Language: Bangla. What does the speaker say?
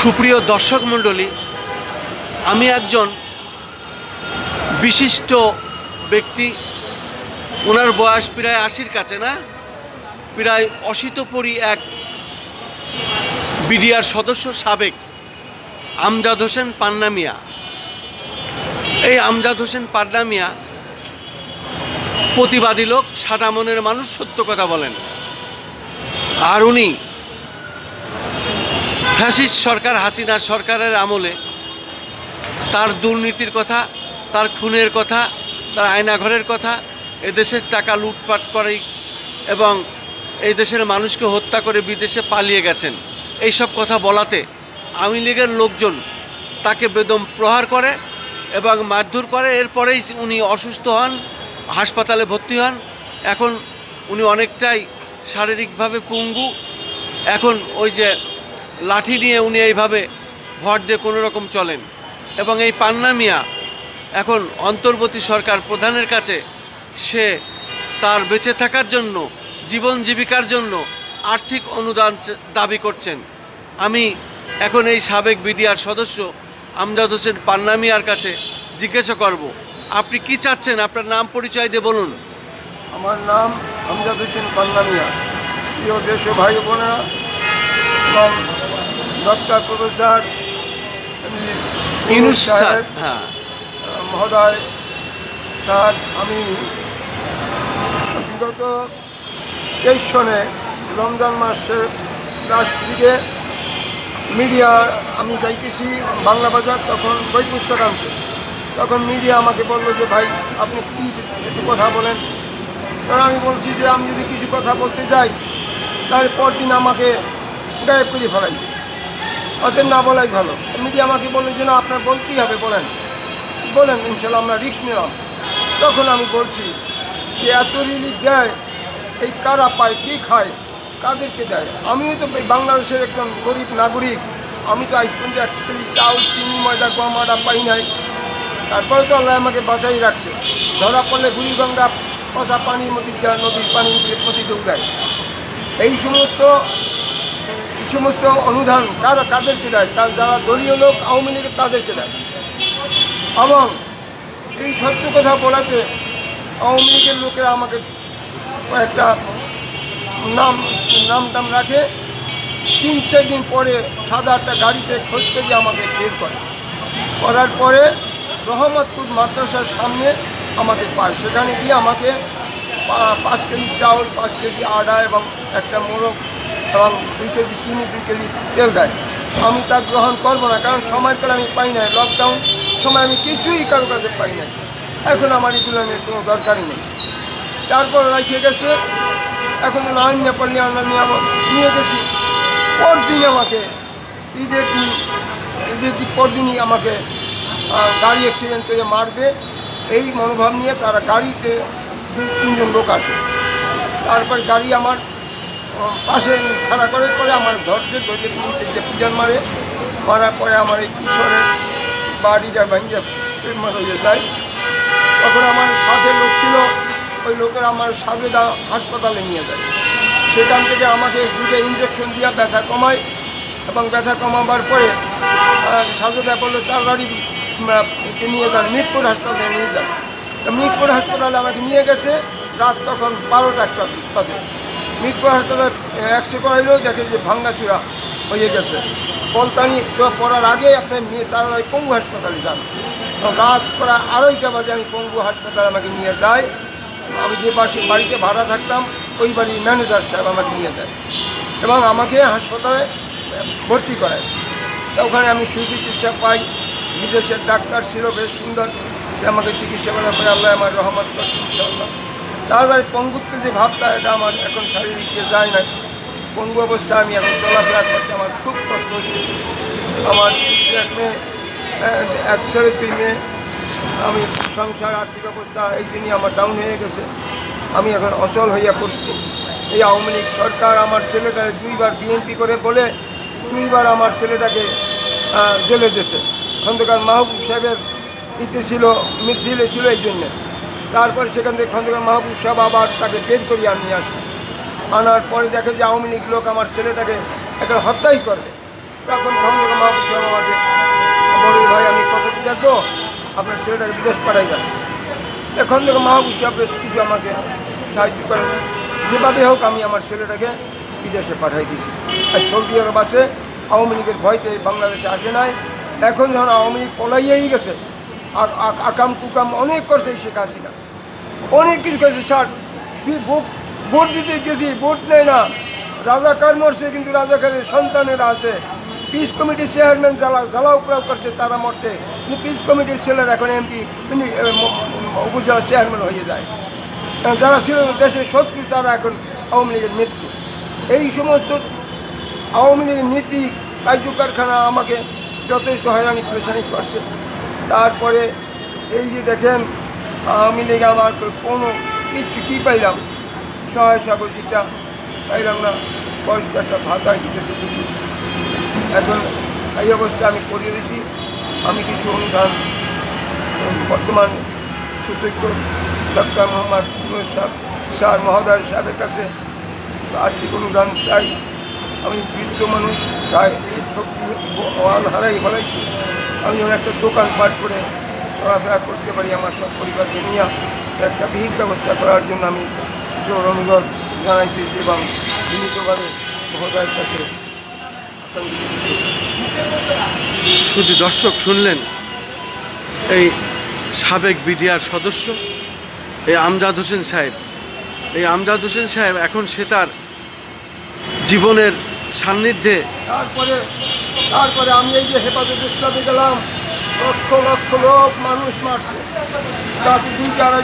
সুপ্রিয় দর্শক মণ্ডলী, আমি একজন বিশিষ্ট ব্যক্তি। ওনার বয়স প্রায় আশির কাছে না? প্রায় অশীতপরি এক বিডিআর সদস্য সাবেক আমজাদ হোসেন পান্না মিয়া এই আমজাদ হোসেন পান্না মিয়া প্রতিবাদী লোক, সাদা মনের মানুষ, সত্য কথা বলেন। আর উনি ফ্যাসিস্ট সরকার হাসিনা সরকারের আমলে তার দুর্নীতির কথা, তার খুনের কথা, তার আয়নাঘরের কথা, এদেশের টাকা লুটপাট করে এবং এই দেশের মানুষকে হত্যা করে বিদেশে পালিয়ে গেছেন। এইসব কথা বলাতে আওয়ামী লীগের লোকজন তাকে বেদম প্রহার করে এবং মারধর করে। এরপরেই উনি অসুস্থ হন, হাসপাতালে ভর্তি হন। এখন উনি অনেকটাই শারীরিকভাবে পঙ্গু। এখন ওই যে লাঠি নিয়ে উনি এইভাবে ভর দিয়ে কোনো রকম চলেন। এবং এই পান্না মিয়া এখন অন্তর্বর্তী সরকার প্রধানের কাছে, সে তার বেঁচে থাকার জন্য, জীবন জীবিকার জন্য আর্থিক অনুদান দাবি করছেন। আমি এখন এই সাবেক বিডিআর সদস্য আমজাদ হোসেন পান্না মিয়ার কাছে জিজ্ঞাসা করব, আপনি কি চাচ্ছেন? আপনার নাম পরিচয় দিয়ে বলুন। আমার নাম আমজাদ হোসেন পান্নামিয়া প্রিয় দেশ ভাই বোনেরা এবং ডক্টর প্রফেসর ইনুস সাহেব, হ্যাঁ। মহোদয় স্যার আমি বিগত তেইশ সনে রমজান মাসের লাস্ট দিকে মিডিয়া আমি যাইতেছি বাংলা বাজার তখন বই পুস্তক আনতে তখন মিডিয়া আমাকে বলল যে ভাই আপনি কী একটু কথা বলেন। কারণ আমি বলছি যে আমি যদি কিছু কথা বলতে যাই তাহলে পরদিন আমাকে গায়েব করে ফেলাই অতএব না বলাই ভালো। মিডিয়া আমাকে বলল যে, না, আপনার বলতেই হবে, বলেন। বলেন, ইনশাল্লাহ আমরা রিস্ক নিলাম। তখন আমি বলছি যে, এত রিলিফ দেয়, এই কারা পায়, কী খায়, কাদেরকে দেয়? আমিও তো বাংলাদেশের একজন গরিব নাগরিক, আমি তো আজ পর্যন্ত চাউল, চিনি, ময়দা গম আটা পাই নাই। তারপরে তো আল্লাহ আমাকে বাঁচাই রাখছে। ধরা পড়লে বুড়িগঙ্গা পচা পানির মধ্যে নদীর পানি নদী দৌড়ায় এই সমস্ত সমস্ত অনুদান কারা কাদেরকে দেয়। তার যারা দলীয় লোক, আওয়ামী লীগের তাদেরকে দেয়। এবং এই সত্য কথা বলাতে আওয়ামী লীগের লোকেরা আমাকে কয়েকটা নাম নাম টাম রাখে। তিন, চার দিন পরে সাদা একটা গাড়িতে খোঁজ করে আমাকে বের করে। করার পরে রহমতপুর মাদ্রাসার সামনে আমাকে পায়। সেখানে গিয়ে আমাকে পাঁচ কেজি চাউল, পাঁচ কেজি আটা এবং একটা মোরগ এবং দুই কেজি চিনি, দুই কেজি তেল দেয়। আমি তা গ্রহণ করব না, কারণ সময় পেলে আমি পাই নাই। লকডাউন সময় আমি কিছুই কারও কাছে পাই নাই। এখন আমার এগুলো নিয়ে কোনো দরকারই নেই। তারপর রাখিয়ে গেছে, এখন লাইন না নেপালি আমরা নিয়ে আমার নিয়ে গেছি। পরদিন আমাকে ঈদের দিন ঈদের দিন পরদিনই আমাকে গাড়ি অ্যাক্সিডেন্ট করে মারবে। এই মনোভাব নিয়ে তারা গাড়িতে দুই, তিনজন লোক আছে। তারপর গাড়ি আমার পাশে খাড়া করে করে আমার ধরছে ধরে তিনটে পিজন মারে। মারার পরে আমার এই কিশোরের বাড়িটা ভেঙে হয়ে যায়। তখন আমার সাথে লোক ছিল, ওই লোকের আমার সাবেদা হাসপাতালে নিয়ে যায়। সেখান থেকে আমাকে দুটো ইঞ্জেকশন দিয়ে ব্যথা কমায় এবং ব্যথা কমাবার পরে সাজেদা বলল তার গাড়ি নিয়ে যান, মিরপুর হাসপাতালে নিয়ে যান। মিরপুর হাসপাতালে আমাকে নিয়ে গেছে, রাত তখন বারোটা একটা বাজে। মিরপুর হাসপাতালে একশো করাইলেও দেখে যে ভাঙ্গাচুরা হয়ে গেছে। কলতানি পড়ার আগে আপনি নিয়ে তার ওই পঙ্গু হাসপাতালে যান। রাত প্রায় আড়াইটা বাজে আমি পঙ্গু হাসপাতালে আমাকে নিয়ে যায় আমি যে পাশে বাড়িতে ভাড়া থাকতাম, ওই বাড়ির ম্যানেজার সাহেব আমাকে নিয়ে যায় এবং আমাকে হাসপাতালে ভর্তি করায়। ওখানে আমি সুচিকিৎসা পাই। বিদেশের ডাক্তার ছিল, বেশ সুন্দর। সে আমাকে চিকিৎসা করার পরে আল্লাহ আমার রহমত করছে, ইনশাআল্লাহ। তারপরে পঙ্গুত্ব যে ভাবটা, এটা আমার এখন শারীরিক যায় না পঙ্গু অবস্থা আমি এখন চলাফেরা করছি, আমার খুব কষ্ট হচ্ছে। আমার এক মেয়ে এক ছেলে দুই মেয়ে, আমি সংসার, আর্থিক অবস্থা, এই জন্যই আমার ডাউন হয়ে গেছে। আমি এখন অচল হইয়া পড়ছি। এই আওয়ামী লীগ সরকার আমার ছেলেটাকে দুইবার বিএনপি করে বলে, দুইবার আমার ছেলেটাকে জেলে দিয়েছে। খন্দকার মাহবুব সাহেবের ইতে ছিল, মিছিলে ছিল এই জন্যে। তারপর সেখান থেকে খন্দকার মাহবুব সাহেব আবার তাকে বের করিয়ে নিয়ে আসে। আনার পরে দেখে যে আওয়ামী লীগ লোক আমার ছেলেটাকে একটা হত্যাই করবে। তখন খন্দকার মাহবুব সাহেব আমাকে বলি ভাই, আমি কত দেখব আপনার ছেলেটাকে বিদেশ পাঠাই যান এখন থেকে মাহবুব সাহেব বেশ কিছু আমাকে সাহায্য করেন। যেভাবে হোক আমি আমার ছেলেটাকে বিদেশে পাঠাই দিই। আর সৌদি আরব আছে, আওয়ামী লীগের ভয়তে বাংলাদেশে আসে নাই। এখন যখন আওয়ামী লীগ পলাইয়েই গেছে। আকাম কুকাম অনেক করছে শেখ হাসিনা অনেক কিছু করেছে স্যার ভোট দিতে গেছি, ভোট নেয় না। রাজাকার মরছে কিন্তু রাজাকারের সন্তানেরা আছে। পিস কমিটির চেয়ারম্যান যারা জ্বালা উপরাও করছে, তারা মরছে। কিন্তু পিস কমিটির ছেলেরা এখন এমপি উপজেলা চেয়ারম্যান হয়ে যায়। যারা ছিল দেশের শত্রু, তারা এখন আওয়ামী লীগের নেত্রী। এই সমস্ত আওয়ামী লীগের নীতি কার্য কারখানা আমাকে যথেষ্ট হয়রানি পরেশানি করছে। তারপরে এই যে দেখেন আওয়ামী লীগ আমার কোনো কিছু কী পাইলাম সহায় সাগরিকা পাইলাম না। বয়স্ক একটা ভাতা কিছু এখন এই অবস্থা আমি করিয়ে দিয়েছি আমি কিছু অনুদান বর্তমান সুযোগ্য ডক্টর মোহাম্মদ সাহেব স্যার মহোদয় সাহেবের কাছে আর্থিক অনুদান চাই। আমি বৃদ্ধ মানুষ, প্রায় শক্তি হারাই ফেলাইছি। আমি যেন একটা দোকান পাট করে চলাফেরা করতে পারি আমার সব পরিবারকে নিয়ে। একটা বিহিত ব্যবস্থা করার জন্য আমি জোর অনুরোধ জানাইতেছি এবং বিনীতভাবে মহোদয়ের কাছে শুধু দর্শক শুনলেন এই সাবেক বিডিআর সদস্য এই আমজাদ হোসেন সাহেব। এই আমজাদ হোসেন সাহেব এখন সে তার জীবনের সান্নিধ্যে তারপরে তারপরে আমি এই যে হেফাজত ইসলামে গেলাম লক্ষ লক্ষ লোক মানুষ মারছে। রাত দুইটা